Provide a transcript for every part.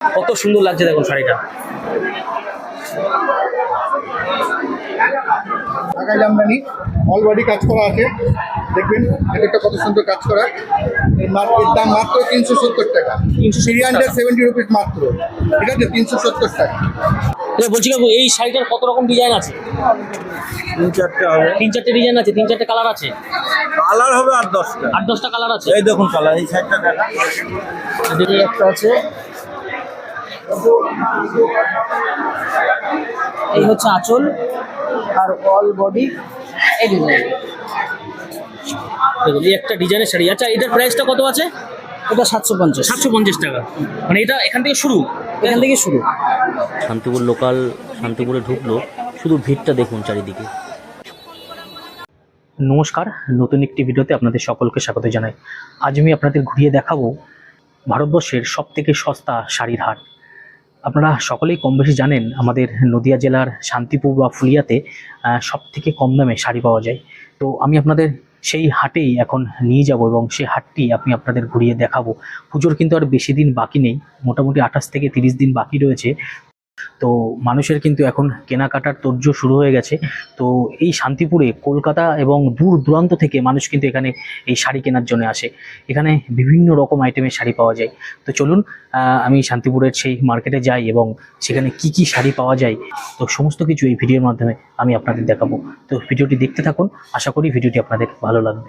কত সুন্দর লাগছে দেখুন শাড়িটা। ঢাকাই জামদানি অল বডি কাজ করা আছে। দেখবেন এটা কত সুন্দর কাজ করা। এর এর দাম মাত্র তিনশো সত্তর টাকা। 370 থ্রি হান্ড্রেড সেভেন্টি রুপিস মাত্র। ঠিক আছে তিনশো সত্তর টাকা। বলছি কাকু এই শাড়িটার কত রকম ডিজাইন আছে? তিন চারটে হবে। তিন চারটে ডিজাইন আছে তিন চারটে কালার আছে? কালার হবে আর দশটা। আট দশটা কালার আছে? এই দেখুন কালার এই সাইডটা দেখা। একটা আছে। এই হচ্ছে আঁচল আর অল বডি এই ডিজাইন দেখুন এই একটা ডিজাইনের শাড়ি। আচ্ছা এটার প্রাইসটা কত আছে? এটা সাতশো পঞ্চাশ। সাতশো পঞ্চাশ টাকা। মানে এটা এখান থেকে শুরু? এখান থেকে শুরু। শান্তিপুর লোকাল শান্তিপুরে ঢুকলো। শুধু ভিড়টা দেখুন চারিদিকে। নমস্কার নতুন একটি ভিডিওতে আপনাদের সকলকে স্বাগত জানাই। আজ আমি আপনাদের ঘুরিয়ে দেখাবো ভারতবর্ষের সব থেকে সস্তা শাড়ির হাট। আপনারা সকলেই কম বেশি জানেন আমাদের নদিয়া জেলার শান্তিপুর বা ফুলিয়াতে সব থেকে কম দামে শাড়ি পাওয়া যায়। তো আমি আপনাদের সেই হাটেই এখন নিয়ে যাব এবং সেই হাটটি আমি আপনাদের ঘুরিয়ে দেখাবো। পুজোর কিন্তু আর বেশি দিন বাকি নেই। মোটামুটি আঠাশ থেকে তিরিশ দিন বাকি রয়েছে। তো মানুষের কিন্তু এখন কেনাকাটার তোড়জোড় শুরু হয়ে গেছে। তো এই শান্তিপুরে, কলকাতা এবং দূর দূরান্ত থেকে মানুষ কিন্তু এখানে এই শাড়ি কেনার জন্য আসে। এখানে বিভিন্ন রকম আইটেমের শাড়ি পাওয়া যায়। তো চলুন আমি শান্তিপুরের সেই মার্কেটে যাই এবং সেখানে কি কি শাড়ি পাওয়া যায়। তো সমস্ত কিছু এই ভিডিওর মাধ্যমে আমি আপনাদের দেখাবো। তো ভিডিওটি দেখতে থাকুন। আশা করি ভিডিওটি আপনাদের ভালো লাগবে।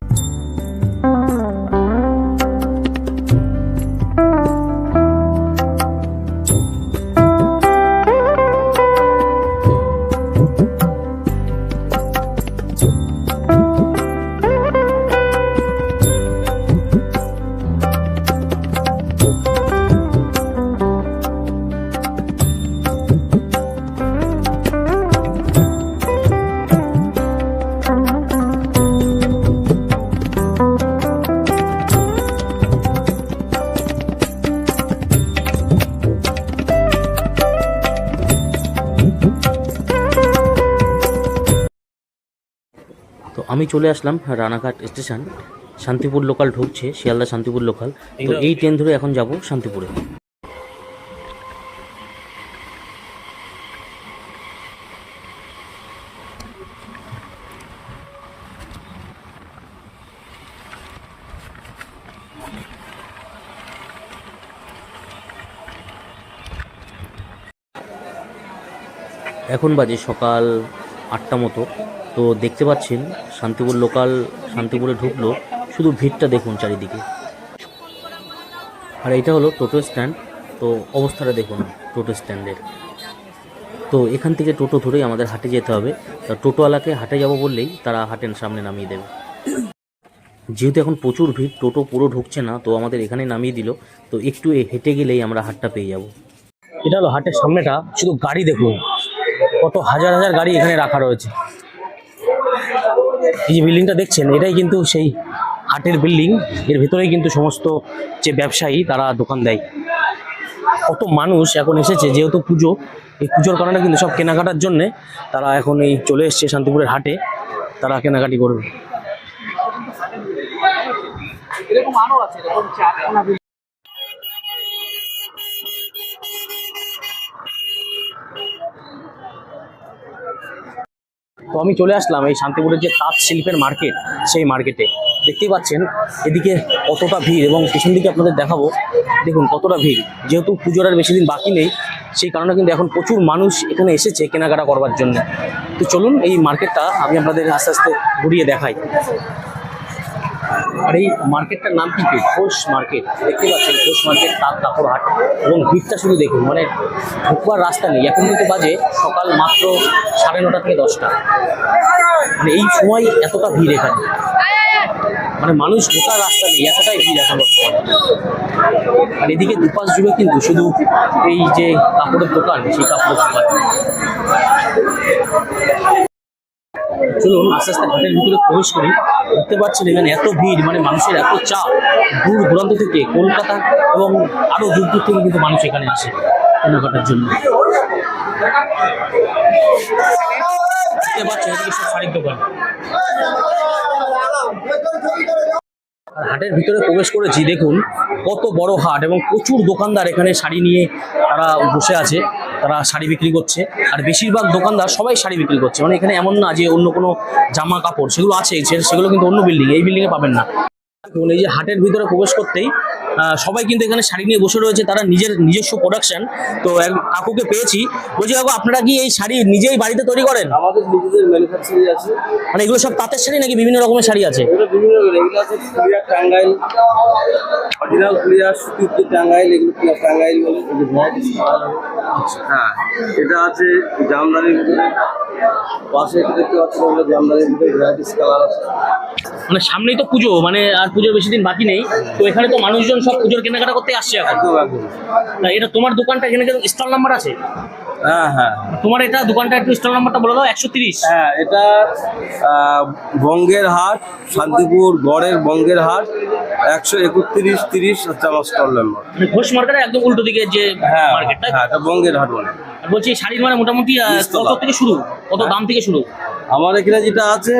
আমি চলে আসলাম রানাঘাট স্টেশন। শান্তিপুর লোকাল ঢুকছে, শিয়ালদা শান্তিপুর লোকাল তো এই ট্রেন ধরে এখন যাব শান্তিপুরে। এখন বাজে সকাল আটটা মতো। তো দেখতে পাচ্ছেন, শান্তিপুর লোকাল শান্তিপুরে ঢুকলো। শুধু ভিড়টা দেখুন চারিদিকে। আর এটা হলো টোটো স্ট্যান্ড। তো অবস্থাটা দেখুন টোটো স্ট্যান্ডের। তো এখান থেকে টোটো ধরেই আমাদের হাটে যেতে হবে। তা টোটোওয়ালাকে হাটে যাব বললেই তারা হাটের সামনে নামিয়ে দেবে। যেহেতু এখন প্রচুর ভিড়, টোটো পুরো ঢুকছে না, তো আমাদের এখানে নামিয়ে দিল। তো একটু হেঁটে গেলেই আমরা হাটটা পেয়ে যাব। এটা হলো হাটের সামনেটা। শুধু গাড়ি দেখুন। কত হাজার হাজার গাড়ি এখানে রাখা রয়েছে। এই যে বিল্ডিংটা দেখছেন, এটাই কিন্তু সেই হাটের বিল্ডিং এর ভিতরেই কিন্তু সমস্ত যে ব্যবসায়ী, তারা দোকান দেয়। কত মানুষ এখন এসেছে, যেহেতু পুজো, এই পুজোর কারণে কিন্তু সব কেনাকাটার জন্যে তারা এখন এই চলে এসছে শান্তিপুরের হাটে, তারা কেনাকাটি করবে। তো আমি চলে আসলাম এই শান্তিপুরের যে তাঁত শিল্পের মার্কেট, সেই মার্কেটে। দেখতেই পাচ্ছেন, এদিকে কতটা ভিড় এবং পিছন দিকে আপনাদের দেখাবো। দেখুন কতটা ভিড়, যেহেতু পুজোর আর বেশি দিন বাকি নেই, সেই কারণে কিন্তু এখন প্রচুর মানুষ এখানে এসেছে কেনাকাটা করবার জন্য। তো চলুন এই মার্কেটটা আমি আপনাদের আস্তে আস্তে ঘুরিয়ে দেখাই। আর এই মার্কেটটার নাম কি কি? ঘোষ মার্কেট। দেখতে পাচ্ছেন, ঘোষ মার্কেট, তাঁত কাপড় হাট এবং ভিড়টা শুধু দেখুন মানে ঢুকবার রাস্তা নেই। এখন কিন্তু বাজে সকাল মাত্র সাড়ে নটা থেকে দশটা। মানে এই সময় এতটা ভিড় এখানে। মানে মানুষ ঢোকার রাস্তা নেই, এতটাই ভিড় এখন। আর এদিকে দুপাশ জুড়ে কিন্তু শুধু এই যে কাপড়ের দোকান, সেই কাপড়ের দোকান। চলুন আস্তে আস্তে ঘাটের ভিতরে প্রবেশ করি। দেখতে পাচ্ছেন এখানে এত ভিড় মানে মানুষের এত চাপ, দূর দূরান্ত থেকে কলকাতা এবং আরও দূর দূর থেকে কিন্তু মানুষ এখানে আসে কেনাকাটার জন্য। দেখতে পাচ্ছেন এদিকে সব শাড়ির দোকান। হাটের ভিতরে প্রবেশ করেছি, দেখুন, কত বড় হাট এবং প্রচুর দোকানদার এখানে শাড়ি নিয়ে তারা বসে আছে, তারা শাড়ি বিক্রি করছে। আর বেশিরভাগ দোকানদার সবাই শাড়ি বিক্রি করছে। মানে এখানে এমন না যে অন্য কোনো জামা কাপড়, সেগুলো আছে সেগুলো কিন্তু অন্য বিল্ডিং এই বিল্ডিংয়ে পাবেন না। এই যে হাটের ভিতরে প্রবেশ করতেই সবাই কিন্তু এখানে শাড়ি নিয়ে বসে রয়েছে তারা নিজের নিজস্ব প্রোডাকশন তো এক কাকুকে পেয়েছি। বলছি কাকু আপনারা কি এই শাড়ি নিজেই বাড়িতে তৈরি করেন? আমাদের নিজেদের ম্যানুফ্যাকচারিং আছে। মানে এগুলো সব তাঁতের শাড়ি নাকি বিভিন্ন রকমের শাড়ি আছে? এগুলো বিভিন্ন এগুলো আছে ক্লিয়ার টাঙ্গাইল অরিজিনাল ক্লিয়ার সুতির টাঙ্গাইল এগুলো ক্লিয়ার টাঙ্গাইল বলে। এগুলো varieties কালার হবে। হ্যাঁ এটা আছে জামদানির ভিতরে পাশে দেখতে পাচ্ছেন ওগুলো জামদানির ভিতরে ভ্যারাইটিস কালার আছে। মানে সামনেই তো পুজো মানে আর পুজোর বেশি দিন বাকি নেই। তো এখানে তো মানুষজন সব পুজোর কেনাকাটা করতে আসছে এখন। তা এটা তোমার দোকানটা এখানে স্টল নাম্বার আছে? হ্যাঁ হ্যাঁ। তোমার এটা দোকানটা একটু স্টল নাম্বারটা বলে দাও একশো তিরিশ। হ্যাঁ এটা বঙ্গের হাট শান্তিপুর গড়ের বঙ্গের হাট একশো একত্রিশ তিরিশ হচ্ছে আমার স্টল নাম্বার। মানে ঘোষ মার্কেটের একদম উল্টো দিকে যে হ্যাঁ মার্কেট হ্যাঁ এটা বঙ্গের হাট বলে। বলছি শাড়ির মানে মোটামুটি। কত থেকে শুরু? কত দাম থেকে শুরু? আমার এখানে যেটা আছে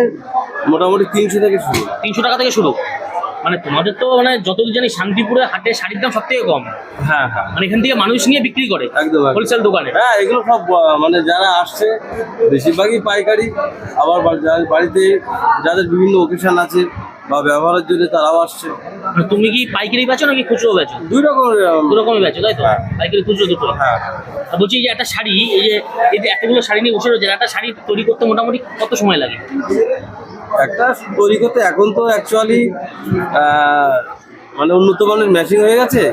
মোটামুটি তিনশো থেকে শুরু। তিনশো টাকা থেকে শুরু? মানে তোমাদের তো মানে যতদূর জানি শান্তিপুরে হাটে শাড়ির দাম সব থেকে কম। হ্যাঁ হ্যাঁ। মানে এখান থেকে মানুষ নিয়ে বিক্রি করে একদম। হোলসেল দোকানে। হ্যাঁ এগুলো সব মানে যারা আসছে বেশিরভাগই পাইকারি। আবার বাড়িতে যাদের বিভিন্ন ওকেশন আছে বা ব্যবহারের জন্য তারাও আসছে। মানে তুমি কি পাইকারি বেচো নাকি খুচরো বেচো? দুই রকমের আহ, দু রকমই বেচো তাই তো? হ্যাঁ। পাইকারি খুচরো দুটো। হ্যাঁ। বলছি যে একটা শাড়ি এই যে এই যে এতগুলো শাড়ি নিয়ে বসে রয়েছে একটা শাড়ি তৈরি করতে মোটামুটি কত সময় লাগে? একটা তৈরি করতে এখন তো অ্যাকচুয়ালি মানে উন্নত মানের ম্যাচিং হয়ে গেছে।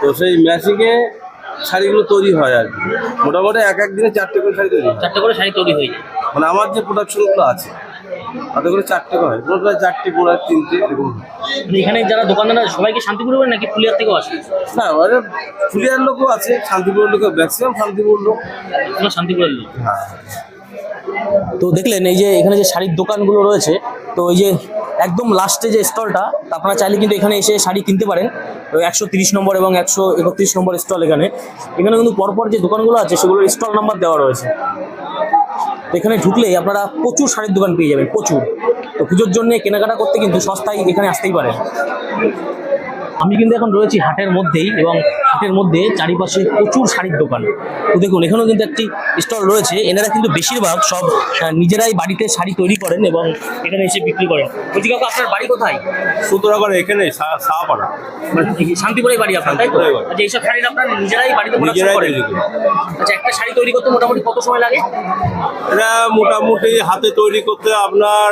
তো সেই ম্যাচিংয়ে শাড়িগুলো তৈরি হয় আর কি। মোটামুটি এক এক দিনে চারটে করে শাড়ি তৈরি হয়। চারটে করে শাড়ি তৈরি হয়ে যায়। মানে আমার যে প্রোডাকশনগুলো আছে তাতে করে চারটে করে হয়। কোনো প্রায় চারটে করে তিনটে এরকম এখানে যারা দোকানদাররা সবাইকে শান্তিপুরে বলে নাকি ফুলিয়ার থেকেও আসে? না মানে ফুলিয়ার লোকও আছে শান্তিপুরের লোকও ম্যাক্সিমাম শান্তিপুর লোক। শান্তিপুরের লোক? হ্যাঁ। তো দেখলেন এই যে এখানে যে শাড়ির দোকানগুলো রয়েছে তো এই যে একদম লাস্টে যে স্টলটা আপনারা চাইলে কিন্তু এখানে এসে শাড়ি কিনতে পারেন। একশো তিরিশ নম্বর এবং একশো একত্রিশ নম্বর স্টল এখানে। এখানে কিন্তু পরপর যে দোকানগুলো আছে সেগুলোর স্টল নাম্বার দেওয়া রয়েছে। এখানে ঢুকলেই আপনারা প্রচুর শাড়ির দোকান পেয়ে যাবেন, প্রচুর। তো পুজোর জন্য কেনাকাটা করতে কিন্তু সস্তায় এখানে আসতেই পারেন। আমি কিন্তু এখন রয়েছি হাটের মধ্যেই এবং হাটের মধ্যে চারিপাশে প্রচুর শাড়ির দোকান। তো দেখুন এখানেও কিন্তু একটি স্টল রয়েছে। এনারা কিন্তু বেশিরভাগ সব নিজেরাই বাড়িতে শাড়ি তৈরি করেন এবং এখানে এসে বিক্রি করেন। বলছি কাকু আপনার বাড়ি কোথায়? সুতরাগড় এখানে সাহাপাড়া। মানে শান্তিপুরে বাড়ি আপনার তাই তো? শান্তিপুরেই। আচ্ছা এইসব শাড়ি আপনার নিজেরাই বাড়িতে নিজেরাই তৈরি আচ্ছা একটা শাড়ি তৈরি করতে মোটামুটি কত সময় লাগে? এটা মোটামুটি হাতে তৈরি করতে আপনার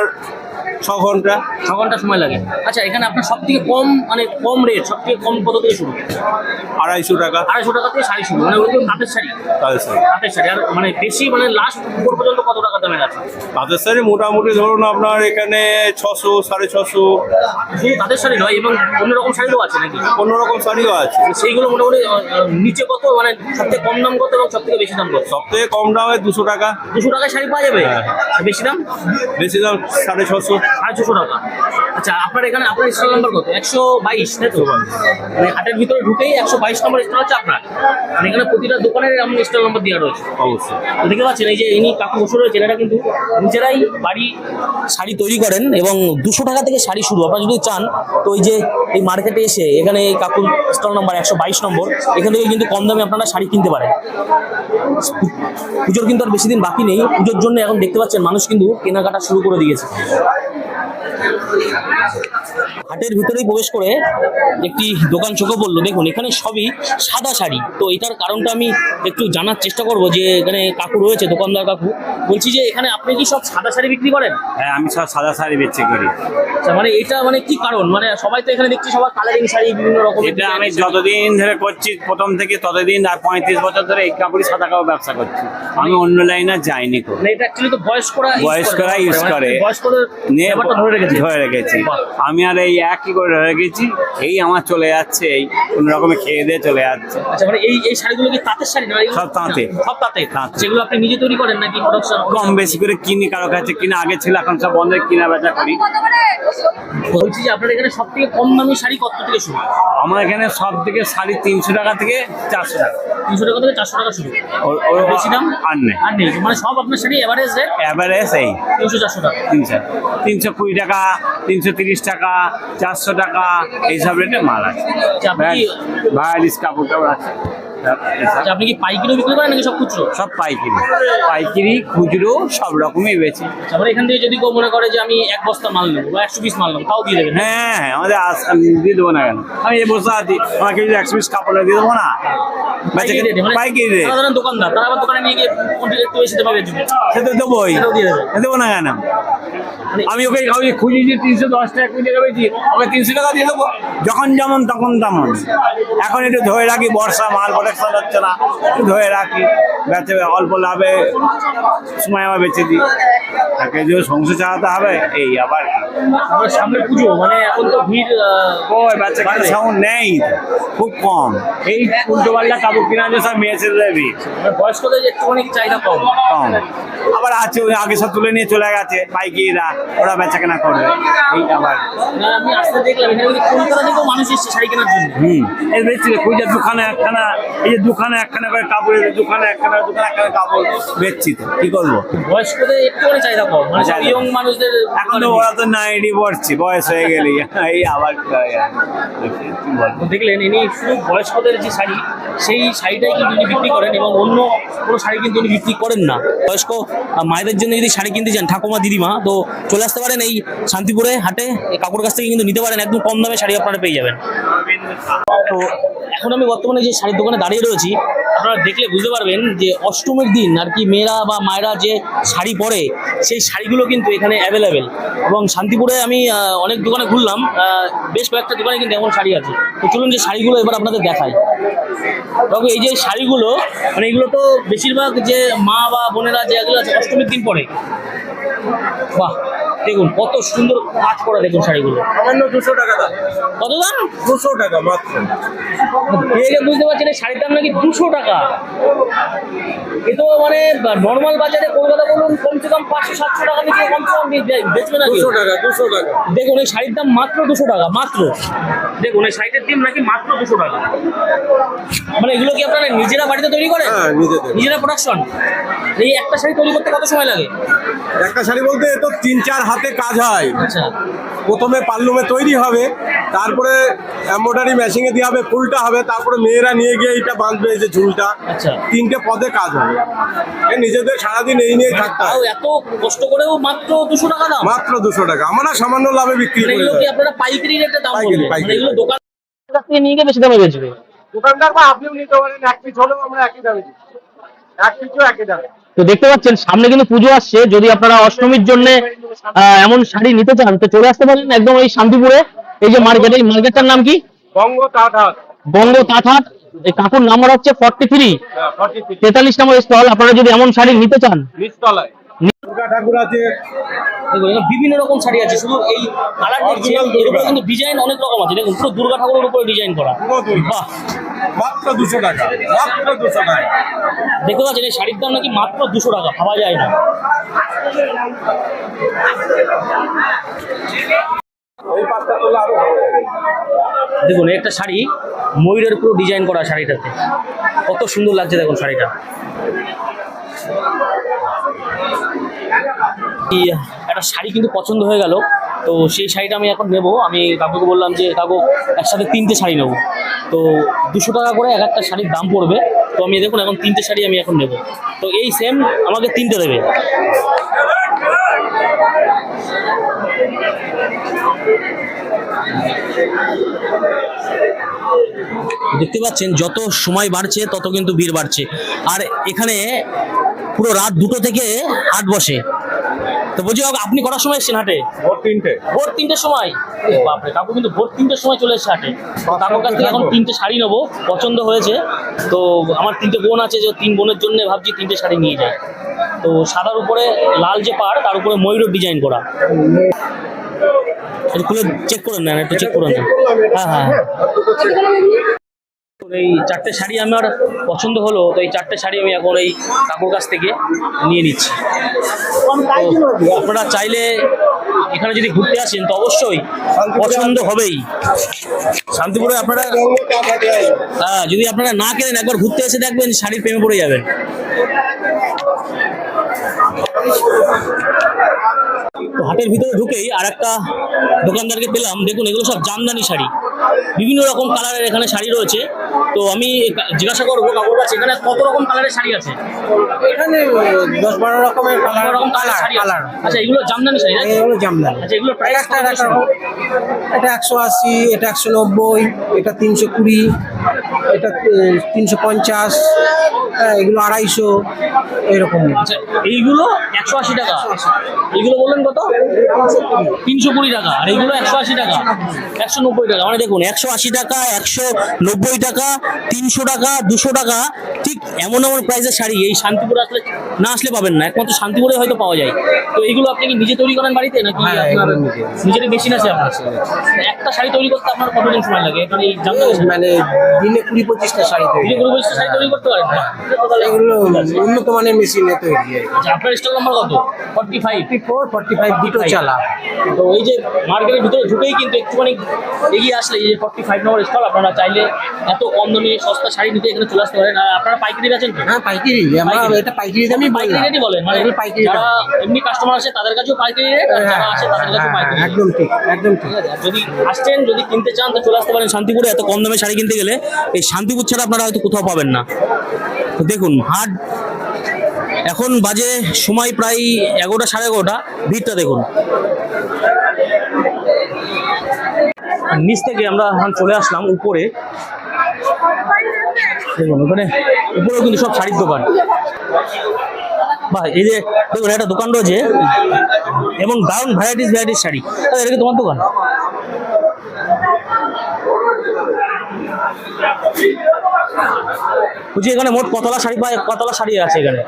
ছ ঘণ্টা ছ ঘণ্টা সময় লাগে। আচ্ছা এখানে আপনার সব থেকে কম মানে কম রেট সব থেকে কম কত থেকে শুরু? আড়াইশো টাকা। আড়াইশো টাকা থেকে শাড়ি শুরু মানে ওগুলো তাঁতের শাড়ি? তাদের সাথে তাঁতের শাড়ি আর মানে বেশি মানে লাস্ট উপর পর্যন্ত কত টাকা দামের আছে? তাদের সাথে মোটামুটি ধরুন আপনার এখানে ছশো সাড়ে ছশো। শুধু তাঁতের শাড়ি নয় এবং অন্য রকম শাড়িও আছে নাকি? অন্য রকম শাড়িও আছে। সেইগুলো মোটামুটি নিচে কত মানে সব থেকে কম দাম কত এবং সব থেকে বেশি দাম কত? সব থেকে কম দামে দুশো টাকা। দুশো টাকায় শাড়ি পাওয়া যাবে? হ্যাঁ। বেশি দাম? বেশি দাম সাড়ে ছশো। সাড়ে ছশো টাকা। আচ্ছা আপনার এখানে আপনার স্টল নাম্বার কত? একশো বাইশ তাই তো? মানে হাটের ভিতরে ঢুকেই একশো বাইশ নম্বর স্টল হচ্ছে আপনার। মানে এখানে প্রতিটা দোকানের এমন স্টল নাম্বার দেওয়া রয়েছে। অবশ্যই। দেখতে পাচ্ছেন এই যে ইনি কাকু বসে রয়েছেন এরা কিন্তু নিজেরাই বাড়ি শাড়ি তৈরি করেন এবং দুশো টাকা থেকে শাড়ি শুরু। আপনারা যদি চান তো এই যে এই মার্কেটে এসে এখানে এই কাকুর স্টল নাম্বার একশো বাইশ নম্বর এখান থেকে কিন্তু কম দামে আপনারা শাড়ি কিনতে পারেন। পুজোর কিন্তু আর বেশি দিন বাকি নেই। পুজোর জন্য এখন দেখতে পাচ্ছেন মানুষ কিন্তু কেনাকাটা শুরু করে দিয়েছে। 私は。হাটের ভিতরেই প্রবেশ করে একটি দোকান চোখে পড়ল। দেখুন এখানে সবই সাদা শাড়ি। তো এটার কারণটা আমি একটু জানার চেষ্টা করব যে এখানে কাকু রয়েছে দোকানদার কাকু। বলছি যে এখানে আপনি কি সব সাদা শাড়ি বিক্রি করেন? হ্যাঁ আমি সব সাদা শাড়ি বেচে করি। আচ্ছা, মানে এটা মানে কি কারণ? মানে সবাই তো এখানে দেখছি সবার কালারিং শাড়ি বিভিন্ন রকম এটা আমি যতদিন ধরে করছি প্রথম থেকে ততদিন আর পঁয়ত্রিশ বছর ধরে এই কাপড়ই সাদা কাপড় ব্যবসা করছি। আমি অন্য লাইনে যাইনি মানে এটা অ্যাকচুয়ালি তো বয়স্করা বয়স্করা মানে করে। বয়স্কদের নিয়ে ধরে রেখেছে। ধরে রেখেছি। আমি আর এই একই করে ধরে গেছি। এই আমার চলে যাচ্ছে এই কোনো রকমে খেয়ে দিয়ে চলে যাচ্ছে। আচ্ছা মানে এই এই শাড়িগুলো কি তাঁতের শাড়ি না সব তাঁতে। সব তাঁত। সেগুলো আপনি নিজে তৈরি করেন নাকি প্রোডাকশন কম বেশি করে কিনি কারও কাছে কিনা আগে ছিল এখন সব বন্ধ কিনা বেচা করি। বলছি যে আপনার এখানে সব থেকে কম দামি শাড়ি কত থেকে শুরু? আমার এখানে সব থেকে শাড়ি তিনশো টাকা থেকে চারশো টাকা। তিনশো টাকা থেকে চারশো টাকা শুরু। ওর- বেশি দাম? আর নেই। আর নেই। মানে সব আপনার শাড়ি এভারেজ অ্যাভারেজ এই। তিনশো চারশো টাকা। তিনশো। তিনশো কুড়ি টাকা তিনশো তিরিশ টাকা চারশো টাকা এইসব রেটে মাল আছে ভাই কাপড় ভায়ালিস কাপড় টাপড় আছে। আচ্ছা, আপনি কি পাইকারিও বিক্রি করেন নাকি সব খুচরো? সব পাইকারি। পাইকারি খুচরো সব রকমই বেছে আচ্ছা, এখান থেকে যদি কেউ মনে করে যে আমি এক বস্তা মাল নেব বা একশো পিস মাল নেব তাও দিয়ে দেবেন। হ্যাঁ হ্যাঁ, আমাদের আমি দিয়ে দেবো না কেন? আমি এই বসে আছি আমাকে যদি একশো পিস কাপড় দিয়ে দেবো না? পাইকারি মানে রেট সাধারণ দোকানদার তারা আবার দোকানে নিয়ে গিয়ে একটু বেশি দেবে সে তো দেবোই। না কেন? মানে আমি ওকে আমি খুঁজি যে তিনশো দশ টাকা কুড়ি টাকা বেশি ওকে তিনশো টাকা দিয়ে দেবো। যখন যেমন তখন তেমন। এখন একটু ধরে রাখি বর্ষা মাল প্রোটেকশন হচ্ছে না ধরে রাখি। বেঁচে অল্প লাভে সময় আমার বেঁচে দিই। তাকে যে সংসার চালাতে হবে এই আবার। সামনে পুজো মানে এখন তো ভিড় ওই বাচ্চা সাউন্ড নেই খুব কম। এই উল্টো পাল্টা কাপড় কিনা যে সব মেয়ে ছেলেদের ভিড়। বয়স্কদের একটুখানি চাহিদা কম। কম। আবার আছে ওই আগে সব তুলে নিয়ে চলে গেছে পাইকিরা ওরা বেচা কেনা করবে এই আবার। আমি আসতে দেখলাম এখানে কলকাতা থেকেও মানুষ এসছে শাড়ি কেনার জন্য। হুম। এই বেচছে খুঁজে দোকানে একখানা এই যে দোকানে একখানা করে কাপড় দোকানে একখানা দোকানে একখানা কাপড় বেচছি তো কি করব? বয়স্কদের একটুখানি চাহিদা কম মানে ইয়ং মানুষদের এখন তো ওরা তো নাইটি পড়ছে বয়স হয়ে গেলি এই আবার দেখলেন ইনি শুধু বয়স্কদের যে শাড়ি সেই শাড়িটাই কিন্তু উনি বিক্রি করেন এবং অন্য কোনো শাড়ি কিন্তু উনি বিক্রি করেন না। বয়স্ক মায়েদের জন্য যদি শাড়ি কিনতে চান ঠাকুমা দিদিমা তো চলে আসতে পারেন এই শান্তিপুরে হাটে কাপড় কাছ থেকে কিন্তু নিতে পারেন একদম কম দামে শাড়ি আপনারা পেয়ে যাবেন। তো এখন আমি বর্তমানে যে শাড়ির দোকানে দাঁড়িয়ে রয়েছি, আপনারা দেখলে বুঝতে পারবেন যে অষ্টমীর দিন আর কি মেয়েরা বা মায়েরা যে শাড়ি পরে, সেই শাড়িগুলো কিন্তু এখানে অ্যাভেলেবেল এবং শান্তিপুরে আমি অনেক দোকানে ঘুরলাম বেশ কয়েকটা দোকানে কিন্তু এমন শাড়ি আছে। তো চলুন যে শাড়িগুলো এবার আপনাদের দেখাই। তবে এই যে শাড়িগুলো মানে এগুলো তো বেশিরভাগ যে মা বা বোনেরা যে এগুলো আছে, অষ্টমীর দিন পরে। বাহ! দেখুন কত সুন্দর কাজ করা দেখুন শাড়িগুলো। সামান্য দুশো টাকা দাম। কত দাম? দুশো টাকা মাত্র। দেখে বুঝতে পারছেন শাড়ির দাম নাকি দুশো টাকা। এ তো মানে নর্মাল বাজারে কলকাতা বলুন কমসে কম পাঁচশো সাতশো টাকা নিচে কমসে কম বেচবে না দুশো টাকা দুশো টাকা। দেখুন এই শাড়ির দাম মাত্র দুশো টাকা মাত্র। দেখুন এই শাড়িটার দাম নাকি মাত্র দুশো টাকা। মানে এগুলো কি আপনারা নিজেরা বাড়িতে তৈরি করেন? হ্যাঁ নিজেরা প্রোডাকশন এই একটা শাড়ি তৈরি করতে কত সময় লাগে? একটা শাড়ি বলতে তো তিন চার হাতে কাজ হয়। আচ্ছা। প্রথমে পাল্লুমে তৈরি হবে তারপরে এম্ব্রয়ডারি মেশিনে দিয়ে হবে ফুলটা হবে তারপরে মেয়েরা নিয়ে গিয়ে এইটা বাঁধবে এই যে ঝুলটা। আচ্ছা। তিনটে পদে কাজ হবে। নিজেদের সারাদিন এই নিয়ে থাকতে হয়। এত কষ্ট করেও মাত্র দুশো টাকা দাম? মাত্র দুশো টাকা। আমরা সামান্য লাভে বিক্রি মানে করি আপনারা পাইকারি রেটে দাম পাইকারি, মানে পাইকারি। দোকান কাছ থেকে নিয়ে গিয়ে বেশি দামে বেচবে। দোকানদার বা আপনিও নিতে পারেন এক পিস হলেও আমরা একই দামে দিই এক পিসও একই দামে। তো দেখতে পাচ্ছেন সামনে কিন্তু পুজো আসছে। যদি আপনারা অষ্টমীর জন্য এমন শাড়ি নিতে চান তো চলে আসতে পারেন একদম এই শান্তিপুরে। এই যে মার্কেট এই মার্কেটটার নাম কি? বঙ্গ তাঁত বঙ্গ তাঁতহাট এই কাকুর নাম্বার হচ্ছে ফর্টি থ্রি তেতাল্লিশ নম্বর স্টল আপনারা যদি এমন শাড়ি নিতে চান। ঠাকুর আছে। বিভিন্ন রকম শাড়ি আছে শুধু এই কালারের উপরে কিন্তু ডিজাইন অনেক রকম আছে দেখুন পুরো দুর্গা ঠাকুরের উপরে ডিজাইন করা। মাত্র দুশো টাকা মাত্র দুশো টাকা। দেখতে পাচ্ছেন এই শাড়ির দাম নাকি মাত্র দুশো টাকা ভাবা যায় না। দেখুন, একটা শাড়ি ময়ূরের পুরো ডিজাইন করা শাড়িটাতে। কত সুন্দর লাগছে দেখুন শাড়িটা। একটা শাড়ি কিন্তু পছন্দ হয়ে গেল, তো সেই শাড়িটা আমি এখন নেব। আমি কাকুকে বললাম যে, কাকু, একসাথে তিনটে শাড়ি নেব। তো দুশো টাকা করে এক একটা শাড়ির দাম পড়বে। তো আমি দেখুন, এখন তিনটে শাড়ি আমি এখন নেব। তো এই সেম আমাকে তিনটে দেবে। দেখতে পাচ্ছেন যত সময় বাড়ছে তত কিন্তু ভিড় বাড়ছে। আর এখানে পুরো রাত দুটো থেকে হাট বসে। তো বলছি আপনি কটার সময় এসেছেন হাটে? ভোর তিনটে। ভোর তিনটের সময়? বাপরে কাকু কিন্তু ভোর তিনটের সময় চলে এসেছে হাটে। কাকুর কাছ থেকে এখন তিনটে শাড়ি নেব পছন্দ হয়েছে। তো আমার তিনটে বোন আছে যে তিন বোনের জন্য ভাবছি তিনটে শাড়ি নিয়ে যায় তো সাদার উপরে লাল যে পাড় তার উপরে ময়ূরের ডিজাইন করা। খুলে চেক করে নেন, একটু চেক করে নেন। হ্যাঁ হ্যাঁ এই চারটে শাড়ি আমার পছন্দ হলো, তো এই চারটে শাড়ি আমি এখন এই কাকুর কাছ থেকে নিয়ে নিচ্ছি। তো আপনারা চাইলে এখানে যদি ঘুরতে আসেন, তো অবশ্যই পছন্দ হবেই। শান্তিপুরে আপনারা। হ্যাঁ যদি আপনারা না কেনেন, একবার ঘুরতে এসে দেখবেন শাড়ির প্রেমে পড়ে যাবেন। হাটের ভিতরে ঢুকেই আর একটা দোকানদারকে পেলাম। দেখুন এগুলো সব জামদানি শাড়ি। বিভিন্ন রকম কালারের এখানে শাড়ি রয়েছে। তো আমি জিজ্ঞাসা করব কাকুর কাছে এখানে কত রকম কালারের শাড়ি আছে? এখানে দশ বারো রকমের কত রকম কালার আছে? আচ্ছা এগুলো জামদানি শাড়ি এগুলো জামদানি। আচ্ছা এগুলো প্রাইস এটা একশো আশি এটা একশো নব্বই এটা তিনশো কুড়ি এটা তিনশো পঞ্চাশ হ্যাঁ, এগুলো আড়াইশো এরকম। আচ্ছা এইগুলো একশো আশি টাকা? এইগুলো বললেন কত? তিনশো কুড়ি টাকা আর এইগুলো একশো আশি টাকা? একশো নব্বই। টাকা মানে দেখুন একশো আশি টাকা একশো নব্বই টাকা তিনশো টাকা দুশো টাকা ঠিক এমন এমন প্রাইসের শাড়ি এই শান্তিপুরে আসলে না আসলে পাবেন না একমাত্র শান্তিপুরে হয়তো পাওয়া যায়। তো এইগুলো আপনি কি নিজে তৈরি করেন বাড়িতে নাকি হ্যাঁ, আপনার এগুলো নিজেরই মেশিন আছে আপনার? একটা শাড়ি তৈরি করতে আপনার কতদিন সময় লাগে? মানে এই মানে কুড়ি পঁচিশটা শাড়ি তৈরি কোনো বৈশিষ্ট্য শাড়ি তৈরি করতে পারেন? এগুলো উন্নত মানের মেশিনে তৈরি আচ্ছা আপনার স্টল নাম্বার কত? Forty five four forty five দুটো চালা। তো এই যে মার্কেটের ভিতরে ঢুকেই কিন্তু একটুখানি এগিয়ে আসলে এই যে ফর্টি ফাইভ নম্বর স্টল আপনারা চাইলে এত কম দামে সস্তা শাড়ি নিতে এখানে চলে আসতে পারেন। আর আপনারা পাইকারি আছেন তো হ্যাঁ পাইকারি। আমরা। এটা পাইকারি দামই পাইকারি রেটই বলেন মানে পাইকারি যারা এমনি কাস্টমার আসে তাদের কাছেও পাইকারি রেট আর যারা আসে তাদের কাছেও হ্যাঁ, পাইকারি একদম ঠিক একদম ঠিক। আছে যদি আসছেন যদি কিনতে চান তো চলে আসতে পারেন শান্তিপুরে। এত কম দামে শাড়ি কিনতে গেলে এই শান্তিপুর ছাড়া আপনারা হয়তো কোথাও পাবেন না। দেখুন, হাট এখন বাজে সময় প্রায় এগারোটা সাড়ে এগারোটা। ভিড়টা দেখুন। নিচ থেকে আমরা এখন চলে আসলাম উপরে। দেখুন, ওখানে উপরেও কিন্তু সব শাড়ির দোকান। বা এই যে দেখুন, একটা দোকান রয়েছে এবং দারুণ ভ্যারাইটিস ভ্যারাইটিস শাড়ি। এটা কি তোমার দোকান? বলছি এখানে মোট কতলা শাড়ি পায় কতলা শাড়ি আছে এখানে?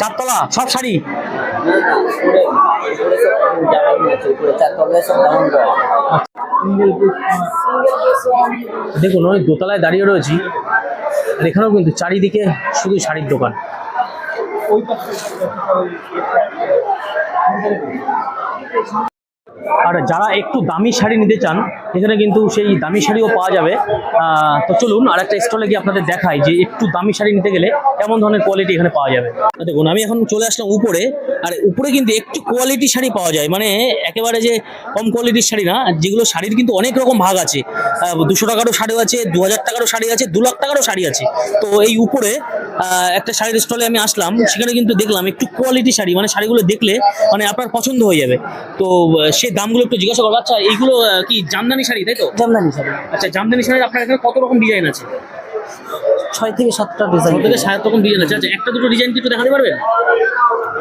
চারতলা? সব শাড়ি? দেখুন অনেক দোতলায় দাঁড়িয়ে রয়েছি, আর এখানেও কিন্তু চারিদিকে শুধু শাড়ির দোকান। আর যারা একটু দামি শাড়ি নিতে চান, এখানে কিন্তু সেই দামি শাড়িও পাওয়া যাবে। তো চলুন আর একটা স্টলে গিয়ে আপনাদের দেখাই যে একটু দামি শাড়ি নিতে গেলে কেমন ধরনের কোয়ালিটি এখানে পাওয়া যাবে। দেখুন, আমি এখন চলে আসলাম উপরে, আর উপরে কিন্তু একটু কোয়ালিটি শাড়ি পাওয়া যায়। মানে একেবারে যে কম কোয়ালিটির শাড়ি না, যেগুলো শাড়ির কিন্তু অনেক রকম ভাগ আছে। দুশো টাকারও শাড়ি আছে দু হাজার টাকারও শাড়ি আছে, দু লাখ টাকারও শাড়ি আছে। তো এই উপরে একটা শাড়ির স্টলে আমি আসলাম, সেখানে কিন্তু দেখলাম একটু কোয়ালিটি শাড়ি মানে শাড়িগুলো দেখলে মানে আপনার পছন্দ হয়ে যাবে। তো সে দামগুলো একটু জিজ্ঞাসা করব। আচ্ছা এইগুলো কি জামদানি শাড়ি তাই তো? জামদানি শাড়ি। আচ্ছা জামদানি শাড়ি আপনার এখানে কত রকম ডিজাইন আছে? ছয় থেকে সাতটা ডিজাইন থেকে সাত রকম ডিজাইন আছে। আচ্ছা একটা দুটো ডিজাইন কি একটু দেখাতে পারবেন?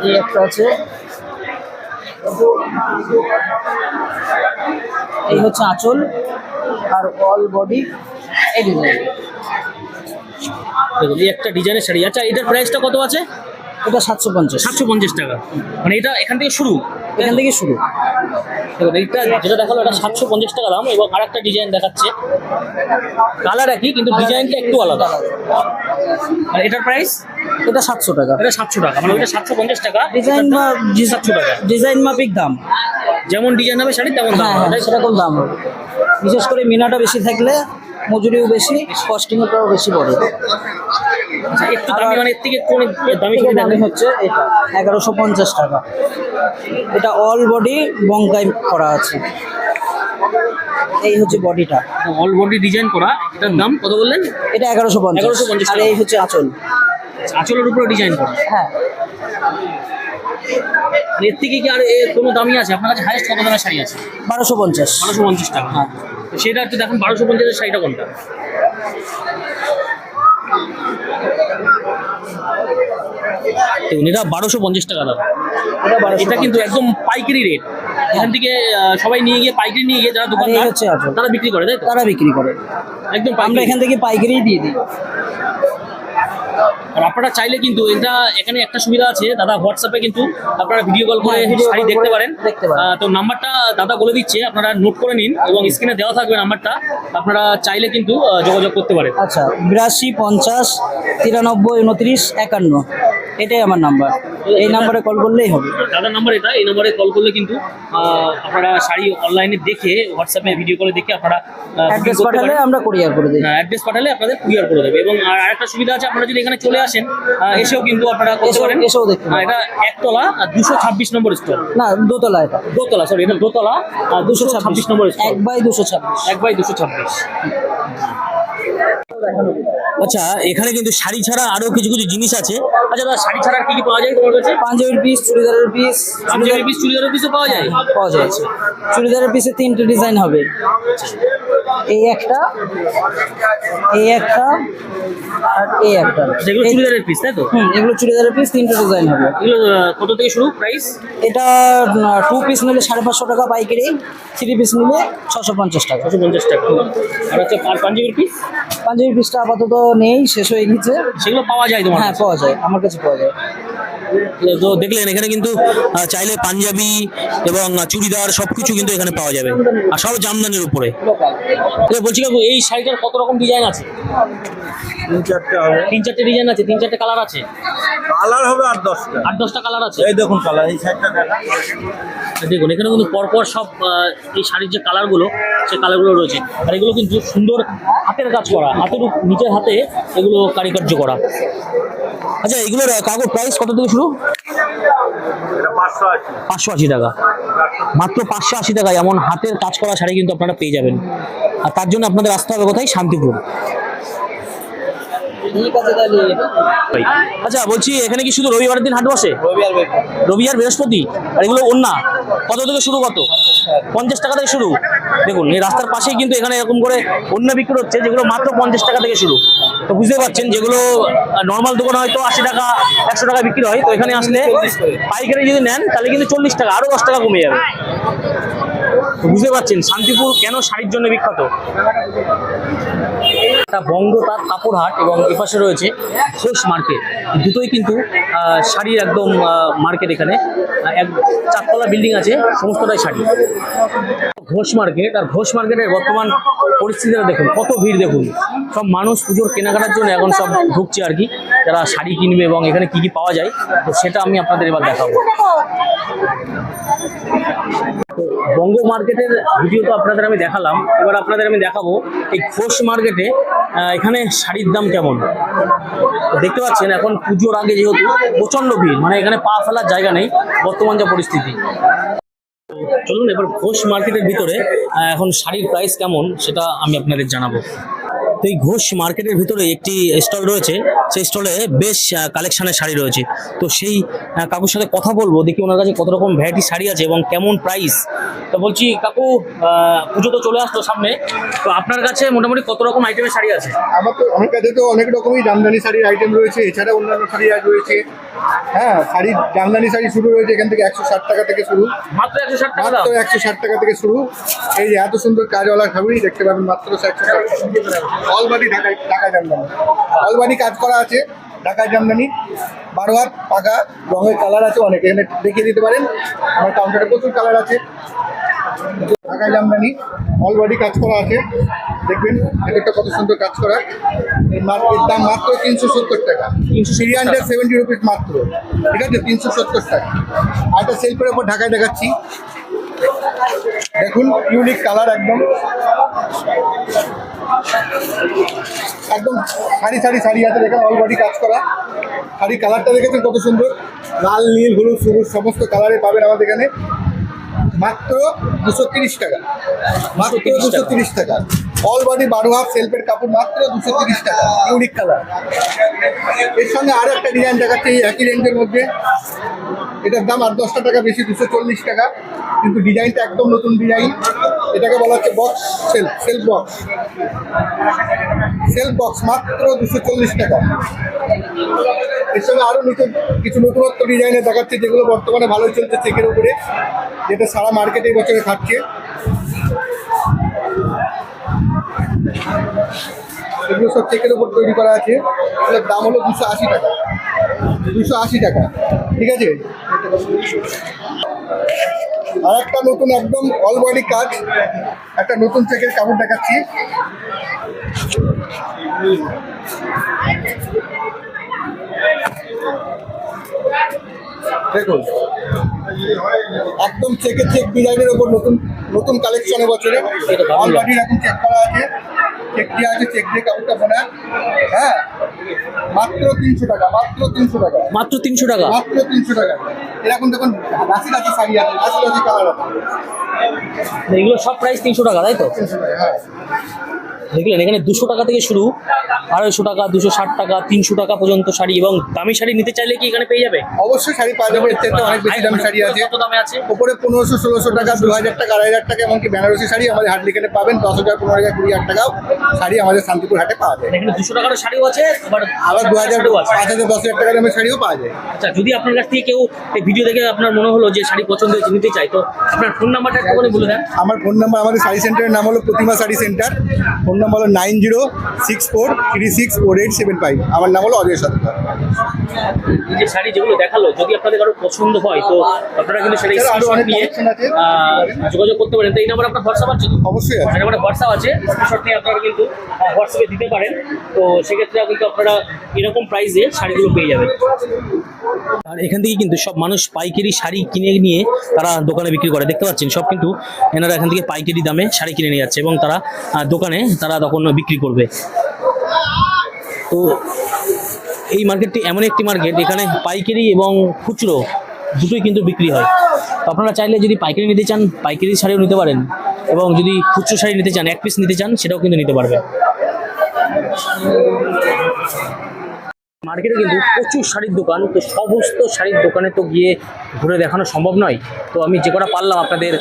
এই একটা আছে। এই হচ্ছে আঁচল আর অল বডি এই ডিজাইন দেখুন এই একটা ডিজাইনের শাড়ি। আচ্ছা এটার প্রাইসটা কত আছে? এটা সাতশো পঞ্চাশ। সাতশো পঞ্চাশ টাকা। মানে এটা এখান থেকে শুরু? এখান থেকে শুরু। এইটা যেটা দেখাল এটা সাতশো পঞ্চাশ টাকা দাম এবং আর একটা ডিজাইন দেখাচ্ছে। কালার একই কিন্তু ডিজাইনটা একটু আলাদা। আর এটার প্রাইস এটা সাতশো টাকা। এটা সাতশো টাকা মানে ওইটা সাতশো পঞ্চাশ টাকা। ডিজাইন বা সাতশো টাকা। ডিজাইন মাফিক দাম। যেমন ডিজাইন হবে শাড়ি তেমন দাম হ্যাঁ হ্যাঁ? সেরকম দাম। হবে বিশেষ করে মিনাটা বেশি থাকলে মজুরিও বেশি কস্টিংটাও বেশি পড়ে আচ্ছা, একটু দামি মানে এর থেকে একটু অনেক দামি থেকে দামি হচ্ছে এটা এগারোশো পঞ্চাশ টাকা। এটা অল বডি বঙ্কাই করা আছে। এই হচ্ছে বডিটা অল বডি ডিজাইন করা। এটার দাম কত বললেন? এটা এগারোশো পঞ্চাশ। 1150 আর এই হচ্ছে আঁচল। আঁচলের উপরে ডিজাইন করা। হ্যাঁ। এর থেকে কি আর কোনো দামি আছে? আপনার কাছে হাইয়েস্ট কত দামের শাড়ি আছে? বারোশো পঞ্চাশ। বারোশো পঞ্চাশ টাকা। হ্যাঁ সেটা একটু দেখেন বারোশো পঞ্চাশের শাড়িটা কোনটা? দেখুন এটা বারোশো পঞ্চাশ টাকা দাম। এটা কিন্তু একদম পাইকারি রেট এখান থেকে সবাই নিয়ে গিয়ে পাইকারি নিয়ে গিয়ে যারা হচ্ছে আঁচল। তারা বিক্রি করে তাই তারা বিক্রি করে। একদম আমরা এখান থেকে পাইকারি দিয়ে দিই। আর আপনারা চাইলে কিন্তু এটা এখানে একটা সুবিধা আছে দাদা হোয়াটসঅ্যাপে কিন্তু আপনারা ভিডিও কল করে শাড়ি দেখতে পারেন। তো নাম্বারটা দাদা বলে দিচ্ছে আপনারা নোট করে নিন এবং স্ক্রিনে দেওয়া থাকবে নাম্বারটা আপনারা চাইলে কিন্তু যোগাযোগ করতে পারেন। আচ্ছা বিরাশি পঞ্চাশ তিরানব্বই উনত্রিশ একান্ন। এটাই আমার নাম্বার এই নাম্বারে কল করলেই হবে। দাদার নাম্বার এটা এই নাম্বারে কল করলে কিন্তু আপনারা শাড়ি অনলাইনে দেখে হোয়াটসঅ্যাপে ভিডিও কলে দেখে আপনারা অ্যাড্রেস পাঠালে আমরা কুরিয়ার করে দিই অ্যাড্রেস পাঠালে আপনাদের কুরিয়ার করে দেবে। এবং আর আরেকটা সুবিধা আছে আপনারা যদি এখানে চলে আসেন এসেও কিন্তু আপনারা করতে এসেও- পারেন। এসেও দেখতে এটা একতলা আর দুশো ছাব্বিশ নম্বর স্টল না দোতলা এটা। দোতলা সরি এটা দোতলা আর দুশো ছাব্বিশ নম্বর এক বাই দুশো ছাব্বিশ। এক বাই দুশো ছাব্বিশ। আচ্ছা এখানে কিন্তু শাড়ি ছাড়া আরও কিছু কিছু জিনিস আছে। আচ্ছা দাদা শাড়ি ছাড়া কি কি পাওয়া যায় তোমার কাছে? পাঞ্জাবির পিস চুড়িদারের পিস পাঞ্জাবির পিস চুড়িদারের পিসও পাওয়া যায়? পাওয়া যায় চুড়িদারের পিসে তিনটে ডিজাইন হবে। এই একটা এই একটা আর এই একটা। যেগুলো চুড়িদারের পিস তাই তো? হুম এগুলো চুড়িদারের পিস তিনটে ডিজাইন হবে। এগুলো কত থেকে শুরু? প্রাইস এটা টু পিস নিলে সাড়ে পাঁচশো টাকা পাইকারি। থ্রি পিস নিলে ছশো পঞ্চাশ টাকা। ছশো পঞ্চাশ টাকা। আর হচ্ছে পাঞ্জাবির পিস পাঞ্জাবি পিসটা আপাতত নেই শেষ হয়ে গেছে। সেগুলো পাওয়া যায় তোমার হ্যাঁ পাওয়া যায় আমার কাছে পাওয়া যায়। তো দেখলেন এখানে কিন্তু চাইলে পাঞ্জাবি এবং চুড়িদার সবকিছু কিন্তু এখানে পাওয়া যাবে। আর সব জামদানির উপরে। বলছি এই শাড়িটার কত রকম ডিজাইন আছে? তিন চারটে হবে। তিন চারটে ডিজাইন আছে তিন চারটে কালার আছে? কালার হবে আর দশটা। আট দশটা কালার আছে? এই দেখুন কালার এই সাইডটা দেখা দেখুন। এখানে কিন্তু পরপর সব এই শাড়ির যে কালারগুলো সেই কালারগুলো রয়েছে। আর এগুলো কিন্তু সুন্দর হাতের কাজ করা হাতের নিচের হাতে এগুলো কারিকার্য করা। আচ্ছা এগুলোর কাগজ প্রাইস কত থেকে শুরু? পাঁচশো আশি টাকা। মাত্র পাঁচশো আশি টাকায় এমন হাতের কাজ করা শাড়ি কিন্তু আপনারা পেয়ে যাবেন। আর তার জন্য আপনাদের আসতে হবে কোথায়? শান্তিপুর। ঠিক আছে তাহলে। আচ্ছা বলছি এখানে কি শুধু রবিবার দিন হাট বসে? রবিবার বৃহস্পতি আর এগুলো অন্য কত থেকে শুরু কত? পঞ্চাশ টাকা থেকে শুরু। দেখুন এই রাস্তার পাশেই কিন্তু এখানে এরকম করে অন্য বিক্রি হচ্ছে যেগুলো মাত্র পঞ্চাশ টাকা থেকে শুরু। তো বুঝতে পারছেন যেগুলো নর্মাল দোকান হয়তো আশি টাকা একশো টাকা বিক্রি হয়। তো এখানে আসলে পাইকারি যদি নেন তাহলে কিন্তু চল্লিশ টাকা আরও দশ টাকা কমে যাবে। বুঝতে পারছেন, শান্তিপুর কেন শাড়ির জন্য বিখ্যাত? একটা বঙ্গ তাঁত কাপড় এবং এপাশে রয়েছে ঘোষ মার্কেট। দুটোই কিন্তু শাড়ির একদম মার্কেট এখানে। এক চারতলা বিল্ডিং আছে, সমস্তটাই শাড়ি। ঘোষ মার্কেট, আর ঘোষ মার্কেটের বর্তমান পরিস্থিতিটা দেখুন, কত ভিড় দেখুন। সব মানুষ পুজোর কেনাকাটার জন্য এখন সব ঢুকছে আর কি। যারা শাড়ি কিনবে এবং এখানে কি কি পাওয়া যায়, তো সেটা আমি আপনাদের এবার দেখাবো। বঙ্গ মার্কেটের ভিডিও তো আপনাদের আমি দেখালাম, এবার আপনাদের আমি দেখাবো এই ঘোষ মার্কেটে এখানে শাড়ির দাম কেমন। দেখতে পাচ্ছেন এখন পুজোর আগে যেহেতু প্রচণ্ড ভিড় মানে এখানে পা ফেলার জায়গা নেই, বর্তমান যা পরিস্থিতি। চলুন এবার ঘোষ মার্কেটের ভিতরে এখন শাড়ির প্রাইস কেমন সেটা আমি আপনাদের জানাব। তো এই ঘোষ মার্কেটের ভিতরে একটি স্টল রয়েছে। সেই স্টলে বেশ কালেকশনের শাড়ি রয়েছে। তো সেই কাকুর সাথে কথা বলব দেখি ওনার কাছে কত রকম ভ্যারাইটি শাড়ি আছে এবং কেমন প্রাইস তো বলছি কাকু পুজো তো চলে আসতো সামনে। তো আপনার কাছে মোটামুটি কত রকম আইটেমের শাড়ি আছে? আমার তো আমার কাছে তো অনেক রকমই জামদানি শাড়ির আইটেম রয়েছে এছাড়া অন্যান্য শাড়ি আর রয়েছে। হ্যাঁ শাড়ি জামদানি শাড়ি শুরু রয়েছে এখান থেকে একশো ষাট টাকা থেকে শুরু। মাত্র একশো ষাট টাকা মাত্র একশো ষাট টাকা থেকে শুরু। এই যে এত সুন্দর কাজওয়ালা ঠাকুরই দেখতে পাবেন মাত্র একশো ষাট অলবাড়ি ঢাকায় ঢাকা জামদানি। অলবাড়ি কাজ করা আছে ঢাকায় জামদানি। বারো হাত পাকা রঙের কালার আছে অনেক এখানে দেখিয়ে দিতে পারেন। আমার কাউন্টারে প্রচুর কালার আছে। ঢাকায় জামদানি অলবাড়ি কাজ করা আছে। দেখবেন এটা একটা কত সুন্দর কাজ করা। এর দাম মাত্র তিনশো সত্তর টাকা। থ্রি হান্ড্রেড সেভেন্টি রুপিস মাত্র। ঠিক আছে? তিনশো সত্তর টাকা। আর একটা সেলফের ওপর ঢাকায় দেখাচ্ছি। দেখুন ইউনিক কালার একদম। একদম সারি সারি শাড়ি আছে দেখেন অলবডি কাজ করা। শাড়ি কালারটা দেখেছেন কত সুন্দর? লাল নীল হলুদ সবুজ সমস্ত কালারে পাবেন আমাদের এখানে। মাত্র দুশো তিরিশ টাকা। মাত্র দুশো তিরিশ টাকা। অল বডি বারো হাফ সেলফের কাপড় মাত্র দুশো তিরিশ টাকা। ইউনিক কালারের সঙ্গে আরও একটা ডিজাইন দেখাচ্ছে এই একই রেঞ্জের মধ্যে। এটার দাম আর দশটা টাকা, বেশি দুশো চল্লিশ টাকা। কিন্তু ডিজাইনটা একদম নতুন ডিজাইন। এটাকে বলা হচ্ছে box shelf shelf box shelf box মাত্র দুশো চল্লিশ টাকা। এর সঙ্গে আরও নতুন, কিছু নতুনত্ব ডিজাইনে দেখাচ্ছে, যেগুলো বর্তমানে ভালো চলছে চেকের উপরে, যেটা সারা মার্কেটে এই বছরে খাচ্ছে। এগুলো সব চেকের উপর তৈরি করা আছে। এগুলোর দাম হলো দুশো আশি টাকা। দুশো আশি টাকা। ঠিক আছে? আর একটা নতুন একদম অল বডি কাজ। একটা নতুন চেকের কাপড় দেখাচ্ছি। দেখুন একদম চেকে চেক ডিজাইনের ওপর নতুন নতুন কালেকশন এবছরে। অল বডি এখন চেক করা আছে। চেক দেওয়া আছে চেক দিয়ে কাপড়টা বোনা। হ্যাঁ মাত্র তিনশো টাকা মাত্র তিনশো টাকা। মাত্র তিনশো টাকা? মাত্র তিনশো টাকা। এরকম দেখুন রাশি রাশি শাড়ি আছে রাশি রাশি কালার আছে। এগুলো সব প্রাইস তিনশো টাকা তাই তো? তিনশো টাকা হ্যাঁ। দেখলেন এখানে দুশো টাকা থেকে শুরু আড়াইশো টাকা দুশো ষাট টাকা তিনশো টাকা পর্যন্ত শাড়ি এবং দামি শাড়ি নিতে চাইলে কি এখানে পেয়ে যাবে? অবশ্যই শাড়ি পাওয়া যাবে এর থেকে অনেক বেশি দামি শাড়ি আছে। কত দামে আছে? উপরে পনেরোশো ষোলোশো টাকা দু হাজার টাকা আড়াই হাজার টাকা এমনকি বেনারসি শাড়ি আমাদের হাট লিখে পাবেন দশ হাজার পনেরো হাজার কুড়ি হাজার টাকাও শাড়ি আমাদের শান্তিপুর হাটে পাওয়া যায়। এখানে দুশো টাকারও শাড়িও আছে আবার দু হাজার পাঁচ হাজার দশ হাজার টাকা দামের শাড়িও পাওয়া যায়। আচ্ছা যদি আপনার কাছ থেকে কেউ এই ভিডিও দেখে আপনার মনে হলো যে শাড়ি পছন্দ হয়েছে নিতে চাই তো আপনার ফোন নাম্বারটা একটুখানি বলে দেন। আমার ফোন নাম্বার আমাদের শাড়ি সেন্টারের নাম হলো Pratima sari centre. Phone number হলো nine zero six four three six four eight seven five. আমার নাম হলো অজয় সরকার এই যে শাড়ি যেগুলো দেখাল যদি আপনাদের কারও পছন্দ হয় তো আপনারা কিন্তু সেটা স্ক্রিনশট নিয়ে যোগাযোগ করতে পারেন। তো এই নাম্বার আপনার হোয়াটসঅ্যাপ আছে তো? অবশ্যই আছে। হোয়াটসঅ্যাপ আছে স্ক্রিনশট নিয়ে আপনারা কিন্তু হোয়াটসঅ্যাপে দিতে পারেন। তো সেক্ষেত্রে কিন্তু আপনারা এরকম প্রাইসে শাড়িগুলো পেয়ে যাবেন। আর এখান থেকে কিন্তু সব মানুষ পাইকারি শাড়ি কিনে নিয়ে তারা দোকানে বিক্রি করে। দেখতে পাচ্ছেন সব কিন্তু এনারা এখান থেকে পাইকারি দামে শাড়ি কিনে নিয়ে যাচ্ছে এবং তারা দোকানে তারা তখন বিক্রি করবে। তো এই মার্কেটটি এমন একটি মার্কেট, এখানে পাইকারি এবং খুচরো দুটোই কিন্তু বিক্রি হয়। তো আপনারা চাইলে যদি পাইকারি নিতে চান, পাইকারি শাড়িও নিতে পারেন এবং যদি খুচরো শাড়ি নিতে চান, এক পিস নিতে চান, সেটাও কিন্তু নিতে পারবেন। মার্কেটে কিন্তু প্রচুর শাড়ির দোকান, তো সমস্ত শাড়ির দোকানে তো গিয়ে ঘুরে দেখানো সম্ভব নয়। তো আমি যে কটা পারলাম আপনাদের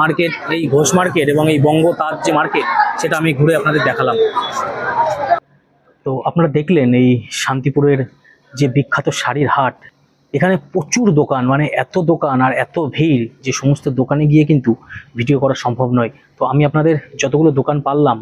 মার্কেট, এই ঘোষ মার্কেট এবং এই বঙ্গ তার যে মার্কেট, সেটা আমি ঘুরে আপনাদের দেখালাম। তো আপনারা দেখলেন এই শান্তিপুরের যে বিখ্যাত শাড়ির হাট, এখানে প্রচুর দোকান মানে এত দোকান আর এত ভিড় যে সমস্ত দোকানে গিয়ে কিন্তু ভিডিও করা সম্ভব নয়। তো আমি আপনাদের যতগুলো দোকান পারলাম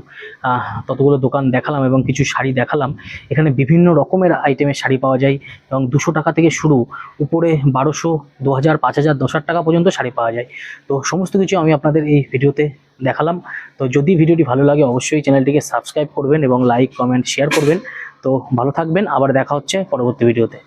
ততগুলো দোকান দেখালাম এবং কিছু শাড়ি দেখালাম, এখানে বিভিন্ন রকমের আইটেমের শাড়ি পাওয়া যায় এবং দুশো টাকা থেকে শুরু, উপরে বারোশো, দু হাজার, পাঁচ হাজার, দশ টাকা পর্যন্ত শাড়ি পাওয়া যায়। তো সমস্ত কিছু আমি আপনাদের এই ভিডিওতে দেখালাম। তো যদি ভিডিওটি ভালো লাগে, অবশ্যই চ্যানেলটিকে সাবস্ক্রাইব করবেন এবং লাইক, কমেন্ট, শেয়ার করবেন। তো ভালো থাকবেন, আবার দেখা হচ্ছে পরবর্তী ভিডিওতে।